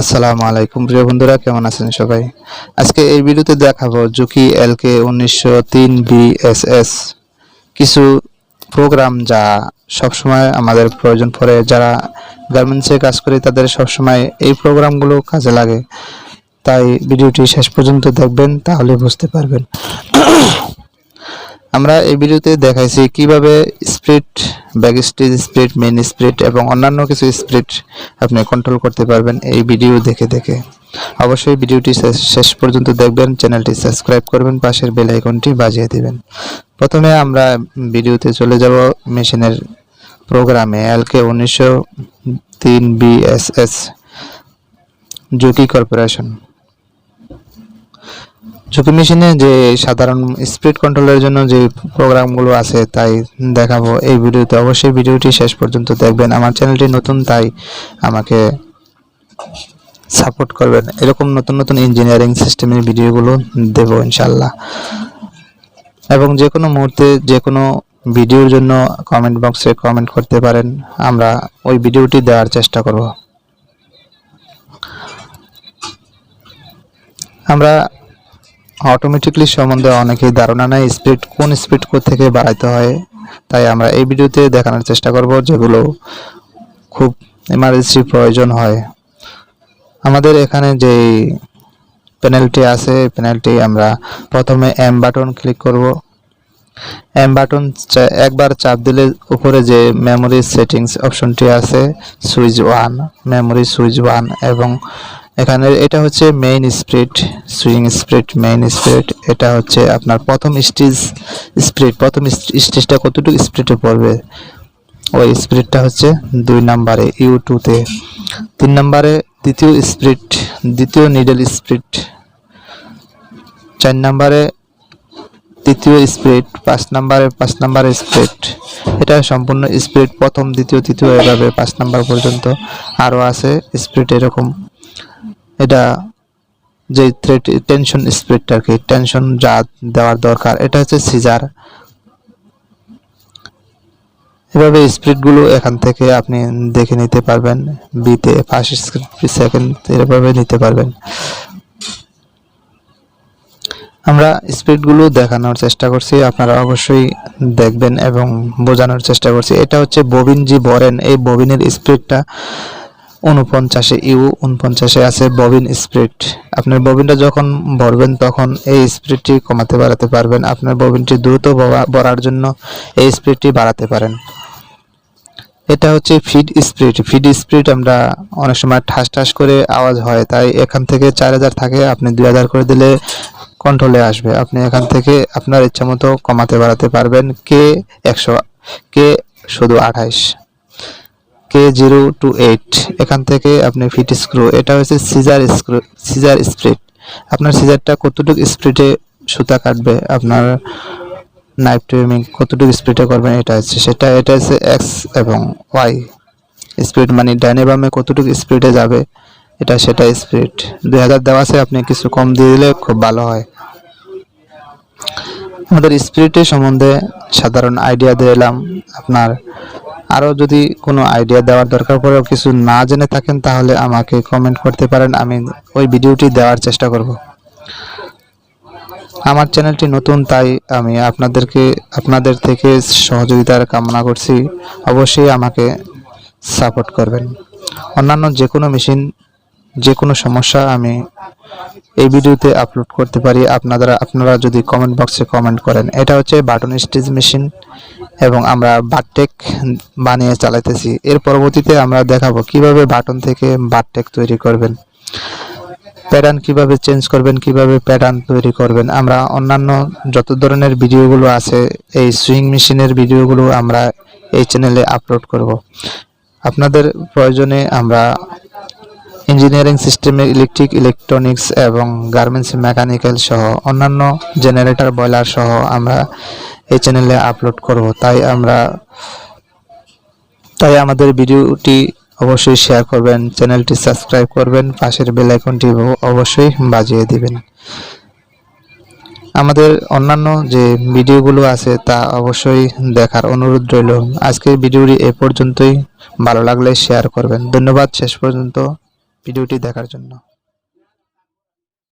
আসসালামু আলাইকুম প্রিয় বন্ধুরা, কেমন আছেন সবাই? আজকে এই ভিডিওতে দেখাবো জুকি এলকে উনিশশো তিন বিএসএস কিছু প্রোগ্রাম যা সবসময় আমাদের প্রয়োজন পড়ে, যারা গার্মেন্টসে কাজ করে তাদের সবসময় এই প্রোগ্রামগুলো কাজে লাগে। তাই ভিডিওটি শেষ পর্যন্ত দেখবেন, তাহলে বুঝতে পারবেন। আমরা এই ভিডিওতে দেখাইছি কীভাবে স্প্রিট back stage spirit, main spirit এবং অন্যান্য কিছু স্প্রিট আপনি কন্ট্রোল করতে পারবেন এই ভিডিও দেখে দেখে। অবশ্যই ভিডিওটি শেষ- শেষ পর্যন্ত দেখবেন, চ্যানেলটি সাবস্ক্রাইব করবেন, পাশের বেল আইকনটি বাজিয়ে দিবেন। প্রথমে আমরা ভিডিওতে চলে যাব মেশিনের প্রোগ্রামে এলকে উনিশশো তিন বিএসএস জুকি কর্পোরেশন। ঝুঁকি মেশিনে যে সাধারণ স্পিড কন্ট্রোলের জন্য যে প্রোগ্রামগুলো আছে তাই দেখাবো। এই ভিডিওতে অবশ্যই ভিডিওটি শেষ পর্যন্ত দেখবেন। আমার চ্যানেলটি নতুন তাই আমাকে সাপোর্ট করবেন। এরকম নতুন নতুন ইঞ্জিনিয়ারিং সিস্টেমের ভিডিওগুলো দেব ইনশাল্লাহ এবং যে কোনো মুহূর্তে যে কোনো ভিডিওর জন্য কমেন্ট বক্সে কমেন্ট করতে পারেন। আমরা ওই ভিডিওটি দেওয়ার চেষ্টা করব। আমরা অটোমেটিকলি সম্বন্ধে অনেকেই ধারণা নেয় স্পিড কোন স্পিড থেকে বাড়াইতে হয়। তাই আমরা এই ভিডিওতে দেখানোর চেষ্টা করব যেগুলো খুব এমার্জেন্সি প্রয়োজন হয়। আমাদের এখানে যে প্যানেলটি আছে প্যানেলটি আমরা প্রথমে এম বাটন ক্লিক করব। এম বাটন একবার চাপ দিলে উপরে যে মেমোরি সেটিংস অপশনটি আছে switch one memory switch one এবং এখানে এটা হচ্ছে main speed swing speed main speed এটা হচ্ছে আপনার প্রথম স্টেজ স্পিড প্রথম স্টেজটা কতটুকু স্পিডে পড়বে? ওই স্পিডটা হচ্ছে দুই নাম্বারে ইউ টুতে তিন নাম্বারে দ্বিতীয় স্পিড দ্বিতীয় নিডল স্পিড চার নাম্বারে তৃতীয় স্পিড পাঁচ নাম্বারে পাঁচ নাম্বার স্পিড এটা সম্পূর্ণ স্পিড প্রথম, দ্বিতীয়, তৃতীয় এভাবে পাঁচ নাম্বার পর্যন্ত আরও আছে স্পিড এরকম। এটা যে টেনশন স্পিডটা আর কি টেনশন যা দেওয়ার দরকার, এটা হচ্ছে সিজার এভাবে স্পিডগুলো এখান থেকে আপনি দেখে নিতে পারবেন, বিতে ফার্স্ট সেকেন্ড এভাবে নিতে পারবেন। আমরা স্পিডগুলো দেখানোর চেষ্টা করছি, আপনারা অবশ্যই দেখবেন এবং বোঝানোর চেষ্টা করছি। এটা হচ্ছে ববিন জি বরেন, এই ববিনের স্পিডটা উনপঞ্চাশে ইউ উনপঞ্চাশে আছে ববিন স্পিড আপনার ববিনটা যখন ভরবেন, তখন এই স্পিডটি কমাতে বাড়াতে পারবেন। আপনার ববিনটি দ্রুত ভরার জন্য এই স্পিডটি বাড়াতে পারেন। এটা হচ্ছে ফিড স্পিড ফিড স্পিড আমরা অনেক সময় ঠাস ঠাস করে আওয়াজ হয়, তাই এখান থেকে চার হাজার থাকে, আপনি দুই হাজার করে দিলে কন্ট্রোলে আসবে। আপনি এখান থেকে আপনার ইচ্ছা মতো কমাতে বাড়াতে পারবেন কে একশো, কে শুধু আঠাইশ কে জিরো টু এইট এখান থেকে আপনি ফিট স্ক্রু এটা হচ্ছে সিজার স্ক্রু সিজার স্পিড আপনার সিজারটা কতটুকু স্পিডে সুতা কাটবে? আপনার নাইফ ট্রিমিং কতটুকু স্পিডে করবেন? এটা হচ্ছে সেটা, এটা হচ্ছে এক্স এবং ওয়াই স্পিড মানে ডাইনে বামে কতটুকু স্পিডে যাবে, এটা সেটা স্পিড দুই হাজার দেওয়া আছে, আপনি কিছু কম দিয়ে দিলে খুব ভালো হয়। আমাদের স্পিরিটের সম্বন্ধে সাধারণ আইডিয়া দিলাম আপনার আরও যদি কোনো আইডিয়া দেওয়ার দরকার পড়েও কিছু না জেনে থাকেন, তাহলে আমাকে কমেন্ট করতে পারেন, আমি ওই ভিডিওটি দেওয়ার চেষ্টা করব। আমার চ্যানেলটি নতুন, তাই আমি আপনাদেরকে, আপনাদের থেকে সহযোগিতার কামনা করছি। অবশ্যই আমাকে সাপোর্ট করবেন। অন্যান্য যে কোনো মেশিন যে কোনো সমস্যা আমি এই ভিডিওতে আপলোড করতে পারি। আপনারা আপনারা যদি কমেন্ট বক্সে কমেন্ট করেন, এটা হচ্ছে বাটন স্টেজ মেশিন এবং আমরা বাটটেক বানিয়ে চালাইতেছি। এর পরবর্তীতে আমরা দেখাবো কীভাবে বাটন থেকে বাটটেক তৈরি করবেন প্যাটার্ন কীভাবে চেঞ্জ করবেন, কীভাবে প্যাটার্ন তৈরি করবেন। আমরা অন্যান্য যত ধরনের ভিডিওগুলো আছে, এই সুইং মেশিনের ভিডিওগুলো আমরা এই চ্যানেলে আপলোড করব। আপনাদের প্রয়োজনে আমরা ইঞ্জিনিয়ারিং সিস্টেমে ইলেকট্রিক, ইলেকট্রনিক্স এবং গার্মেন্টস, মেকানিক্যাল সহ অন্যান্য জেনারেটর বয়লার সহ আমরা এই চ্যানেলে আপলোড করব। তাই আমরা, তাই আমাদের ভিডিওটি অবশ্যই শেয়ার করবেন, চ্যানেলটি সাবস্ক্রাইব করবেন, পাশের বেল আইকনটি অবশ্যই বাজিয়ে দিবেন। আমাদের অন্যান্য যে ভিডিওগুলো আছে তা অবশ্যই দেখার অনুরোধ রইল। আজকের ভিডিওটি এ পর্যন্তই। ভালো লাগলে শেয়ার করবেন। ধন্যবাদ। শেষ পর্যন্ত ভিডিওটি দেখার জন্য।